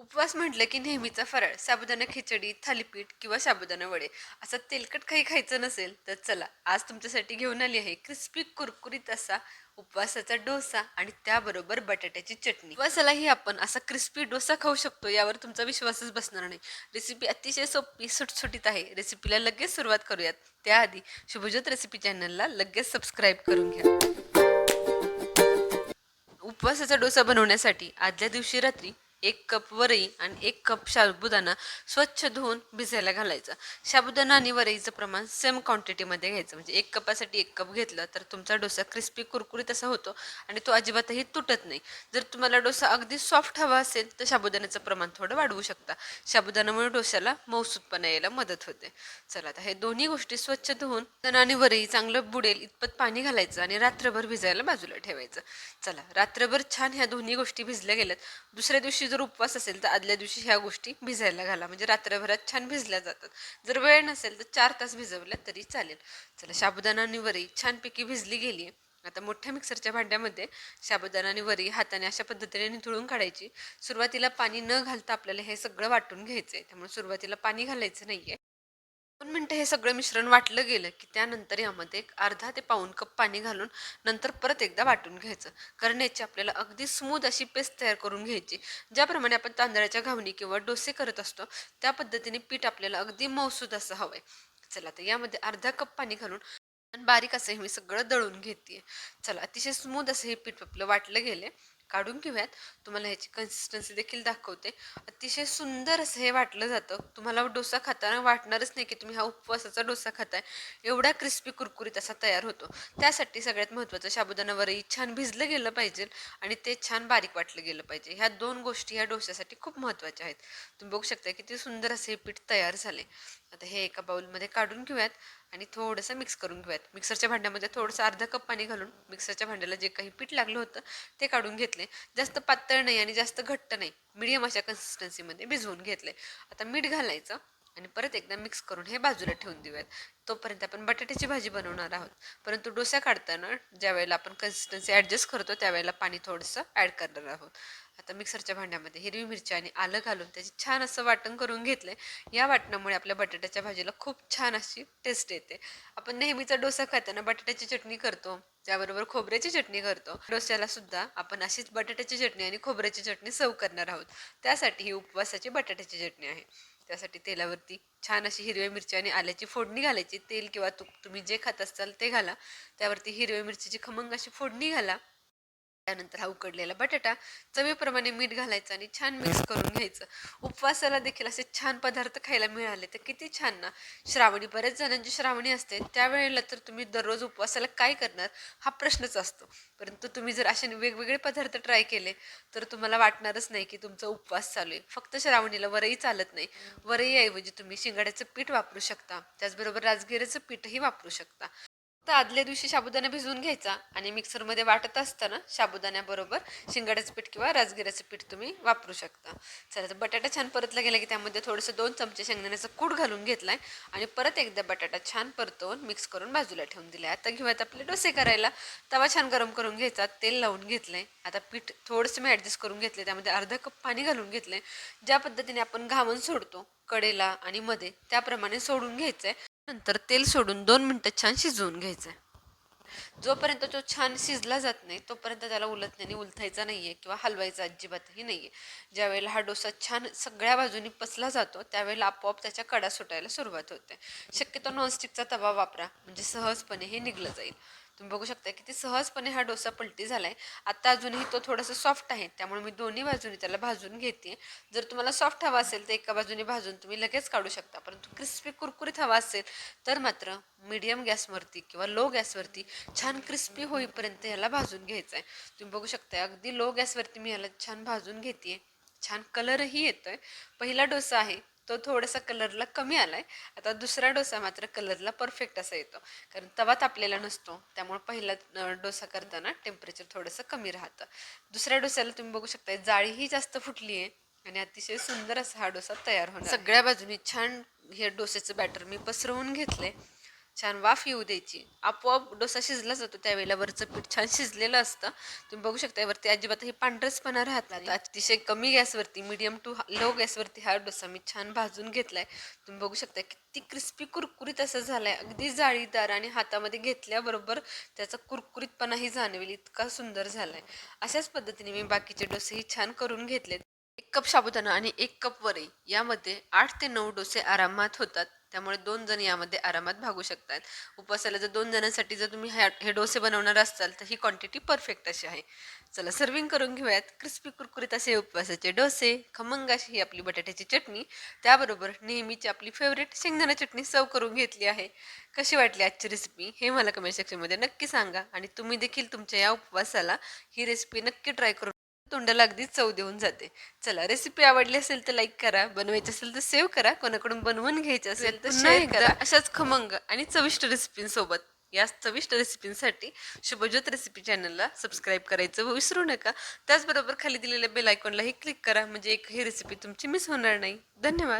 उपवास म्हटलं की नेहमीचा फराळ साबुदाणा खिचडी थालीपीठ किंवा साबुदाणा वडे. असं तेलकट काही खायचं नसेल तर चला आज तुमच्यासाठी घेऊन आली आहे क्रिस्पी कुरकुरीत असा उपवासाचा डोसा आणि त्याबरोबर बटाट्याची चटणी. उपवासालाही आपण असा क्रिस्पी डोसा खाऊ शकतो यावर तुमचा विश्वासच बसणार नाही. रेसिपी अतिशय सोपी सुटसुटीत आहे. रेसिपीला लगेच सुरुवात करूयात. त्याआधी शुभज्योत रेसिपी चॅनलला लगेच सबस्क्राईब करून घ्या. उपवासाचा डोसा बनवण्यासाठी आदल्या दिवशी रात्री एक कप वरई आणि एक कप साबुदाणा स्वच्छ धुवून भिजायला घालायचा. साबुदाणा आणि वरईचं प्रमाण सेम क्वांटिटीमध्ये घ्यायचं. म्हणजे एक कपासाठी एक कप घेतलं तर तुमचा डोसा क्रिस्पी कुरकुरीत असा होतो आणि तो अजिबातही तुटत नाही. जर तुम्हाला डोसा अगदी सॉफ्ट हवा असेल तर साबुदाण्याचं प्रमाण थोडं वाढवू शकता. साबुदाण्यामुळे डोशाला मौसूदपणा यायला मदत होते. चला आता हे दोन्ही गोष्टी स्वच्छ धुवून दाणा आणि वरई चांगलं बुडेल इतपत पाणी घालायचं आणि रात्रभर भिजायला बाजूला ठेवायचं. चला रात्रभर छान ह्या दोन्ही गोष्टी भिजल्या गेल्यात. दुसऱ्या दिवशी जर उपवास असेल तर आदल्या दिवशी ह्या गोष्टी भिजायला घाला. म्हणजे रात्रभरात छान भिजल्या जातात. जर वेळ नसेल तर चार तास भिजवल्या तरी चालेल. चला साबुदाणा आणि छानपैकी भिजली गेली आता मोठ्या मिक्सरच्या भांड्यामध्ये साबुदाणा आणि वरी हाताने अशा पद्धतीने निथळून काढायची. सुरुवातीला पाणी न घालता आपल्याला हे सगळं वाटून घ्यायचं आहे त्यामुळे सुरुवातीला पाणी घालायचं नाही आहे दोन मिनटं हे सगळं मिश्रण वाटलं गेलं की त्यानंतर यामध्ये एक अर्धा ते पाऊण कप पाणी घालून नंतर परत एकदा वाटून घ्यायचं. कारण याची आपल्याला अगदी स्मूथ अशी पेस्ट तयार करून घ्यायची. ज्याप्रमाणे आपण तांदळाच्या घावणी किंवा डोसे करत असतो त्या पद्धतीने पीठ आपल्याला अगदी मौसूद असं हवंय. चला तर यामध्ये अर्धा कप पाणी घालून आणि बारीक असं हे मी सगळं दळून घेते चला अतिशय स्मूथ असं हे पीठ आपलं वाटलं गेले काढून घेऊयात. तुम्हाला ह्याची कन्सिस्टन्सी देखील दाखवते. अतिशय सुंदर असं हे वाटलं जातं. तुम्हाला डोसा खाताना वाटणारच नाही की तुम्ही हा उपवासाचा डोसा खाताय. एवढा क्रिस्पी कुरकुरीत असा तयार होतो. त्यासाठी सगळ्यात महत्त्वाचं साबुदाणावरही छान भिजलं गेलं पाहिजे आणि ते छान बारीक वाटलं गेलं पाहिजे. ह्या दोन गोष्टी ह्या डोश्यासाठी खूप महत्त्वाच्या आहेत. तुम्ही बघू शकता किती सुंदर असे हे पीठ तयार झाले. आता हे एका बाउलमध्ये काढून घेऊयात आणि थोडंसं मिक्स करून घेऊयात. मिक्सरच्या भांड्यामध्ये थोडंसं अर्धा कप पाणी घालून मिक्सरच्या भांड्याला जे काही पीठ लागलं होतं ते काढून घेतलं. जास्त पातळ नाही आणि जास्त घट्ट नाही. मिडियम अशा कन्सिस्टन्सीमध्ये भिजवून घेतले. आता मीठ घालायचं. आणि परत एकदा मिक्स करून हे बाजूला ठेवून देऊयात. तोपर्यंत आपण बटाट्याची भाजी बनवणार आहोत. परंतु डोसा काढताना ज्या वेळेला आपण कन्सिस्टन्सी ॲडजस्ट करतो त्यावेळेला पाणी थोडंसं ॲड करणार आहोत. आता मिक्सरच्या भांड्यामध्ये हिरवी मिरची आणि आलं घालून त्याची छान असं वाटण करून घेतलंय. या वाटणामुळे आपल्या बटाट्याच्या भाजीला खूप छान अशी टेस्ट येते. आपण नेहमीचा डोसा खाताना बटाट्याची चटणी करतो त्याबरोबर खोबऱ्याची चटणी करतो. डोस्याला सुद्धा आपण अशीच बटाट्याची चटणी आणि खोबऱ्याची चटणी सर्व करणार आहोत. त्यासाठी ही उपवासाची बटाट्याची चटणी आहे. त्यासाठी तेलावरती छान अशी हिरव्या मिरची आणि आल्याची फोडणी घालायची. तेल किंवा तूप तुम्ही जे खात असाल ते घाला. त्यावरती हिरव्या मिरचीची खमंग अशी फोडणी घाला. त्यानंतर हा उकडलेला बटाटा चवीप्रमाणे मीठ घालायचं आणि छान मिक्स करून घ्यायचं. उपवासाला देखील असे छान पदार्थ खायला मिळाले तर किती छान ना. श्रावणी बऱ्याच जणांची श्रावणी असते त्यावेळेला तर तुम्ही दररोज उपवासाला काय करणार हा प्रश्नच असतो. परंतु तुम्ही जर असे वेगवेगळे पदार्थ ट्राय केले तर तुम्हाला वाटणारच नाही की तुमचा उपवास चालू आहे. फक्त श्रावणीला वरही चालत नाही. वरईऐवजी तुम्ही शिंगाड्याचं पीठ वापरू शकता. त्याचबरोबर राजगिऱ्याचं पीठही वापरू शकता. तर आदल्या दिवशी साबुदाणा भिजवून घ्यायचा आणि मिक्सरमध्ये वाटत असताना साबुदाण्याबरोबर शिंगाड्याचं पीठ किंवा राजगिऱ्याचं पीठ तुम्ही वापरू शकता. चला तर बटाटा छान परतला गेला की त्यामध्ये थोडंसं दोन चमचे शेंगदाण्याचं कूड घालून घेतला आहे आणि परत एकदा बटाटा छान परतवून मिक्स करून बाजूला ठेवून दिलाय. आता घेऊयात आपले डोसे करायला. तवा छान गरम करून घ्यायचा तेल लावून घेतलंय. आता पीठ थोडंसं मी ॲडजस्ट करून घेतले त्यामध्ये अर्धा कप पाणी घालून घेतलंय. ज्या पद्धतीने आपण घामण सोडतो कडेला आणि मध्ये त्याप्रमाणे सोडून घ्यायचं आहे नंतर तेल सोडून दोन मिनटं छान शिजवून घ्यायचंय. जोपर्यंत तो छान शिजला जात नाही तोपर्यंत त्याला उलटण्याने उलथायचा नाही आहे किंवा हलवायचा अजिबातही नाही आहे ज्यावेळेला हा डोसा छान सगळ्या बाजूनी पसला जातो त्यावेळेला आपोआप त्याच्या कडा सुटायला सुरुवात होते. शक्यतो नॉनस्टिकचा तवा वापरा म्हणजे सहजपणे हे निघलं जाईल. तुम्ही बघू शकता किती सहजपणे हा डोसा पलटी झाला आहे आता अजूनही तो थोडासा सॉफ्ट आहे. त्यामुळे मी दोन्ही बाजूनी त्याला भाजून घेते. जर तुम्हाला सॉफ्ट हवा असेल तर एका बाजूने भाजून तुम्ही लगेच काढू शकता. परंतु क्रिस्पी कुरकुरीत हवा असेल तर मात्र मीडियम गॅसवरती किंवा लो गॅसवरती छान क्रिस्पी होईपर्यंत याला भाजून घ्यायचं आहे तुम्ही बघू शकता अगदी लो गॅसवरती मी ह्याला छान भाजून घेते छान कलरही येतोय. पहिला डोसा आहे तो थोडासा कलरला कमी आलाय. आता दुसरा डोसा मात्र कलरला परफेक्ट असा येतो. कारण तवा तापलेला नसतो. त्यामुळे पहिला डोसा करताना टेम्परेचर थोडंसं कमी राहतं. दुसऱ्या डोस्याला तुम्ही बघू शकता जाळीही जास्त फुटली आहे आणि अतिशय सुंदर असा हा डोसा तयार होणार सगळ्या बाजूनी छान हे डोसेचं बॅटर मी पसरवून घेतलंय. छान वाफ येऊ द्यायची. आपोआप डोसा शिजला जातो त्यावेळेला वरचं पीठ छान शिजलेलं असतं. तुम्ही बघू शकता वरती अजिबातही पांढरसपणा राहत नाही. अतिशय कमी गॅसवरती मीडियम टू लो गॅसवरती हा डोसा मी छान भाजून घेतलाय. तुम्ही बघू शकता किती क्रिस्पी कुरकुरीत असं झालाय. अगदी जाळीदार आणि हातामध्ये घेतल्याबरोबर त्याचा कुरकुरीतपणाही जाणवेल. इतका सुंदर झालाय. अशाच पद्धतीने मी बाकीचे डोसेही छान करून घेतलेत. एक कप साबुदाणा आणि एक कप वरई. यामध्ये आठ ते नऊ डोसे आरामात होतात. त्यामुळे दोन जण यामध्ये आरामात भागू शकतात. उपवासाला जर दोन जणांसाठी जर तुम्ही ह्या- हे डोसे बनवणार असाल तर ही क्वांटिटी परफेक्ट अशी आहे. चला सर्विंग करून घेऊयात. क्रिस्पी कुरकुरीत असे उपवासाचे डोसे खमंगाशी ही आपली बटाट्याची चटणी त्याबरोबर नेहमीची आपली फेवरेट शेंगदाणा चटणी सर्व करून घेतली आहे. कशी वाटली आजची रेसिपी हे मला कमेंट सेक्शनमध्ये नक्की सांगा आणि तुम्ही देखील तुमच्या या उपवासाला ही रेसिपी नक्की ट्राय करून तोंडाला अगदी चव देऊन जाते. चला रेसिपी आवडली असेल तर लाईक करा. बनवायची असेल तर सेव्ह करा. कोणाकडून बनवून घ्यायची असेल तर शेअर करा. अशाच खमंग आणि चविष्ट रेसिपींसोबत या चविष्ट रेसिपींसाठी शुभज्योत रेसिपी चॅनलला सबस्क्राईब करायचं विसरू नका. त्याचबरोबर खाली दिलेल्या बेल आयकॉनलाही क्लिक करा. म्हणजे एक ही रेसिपी तुमची मिस होणार नाही. धन्यवाद.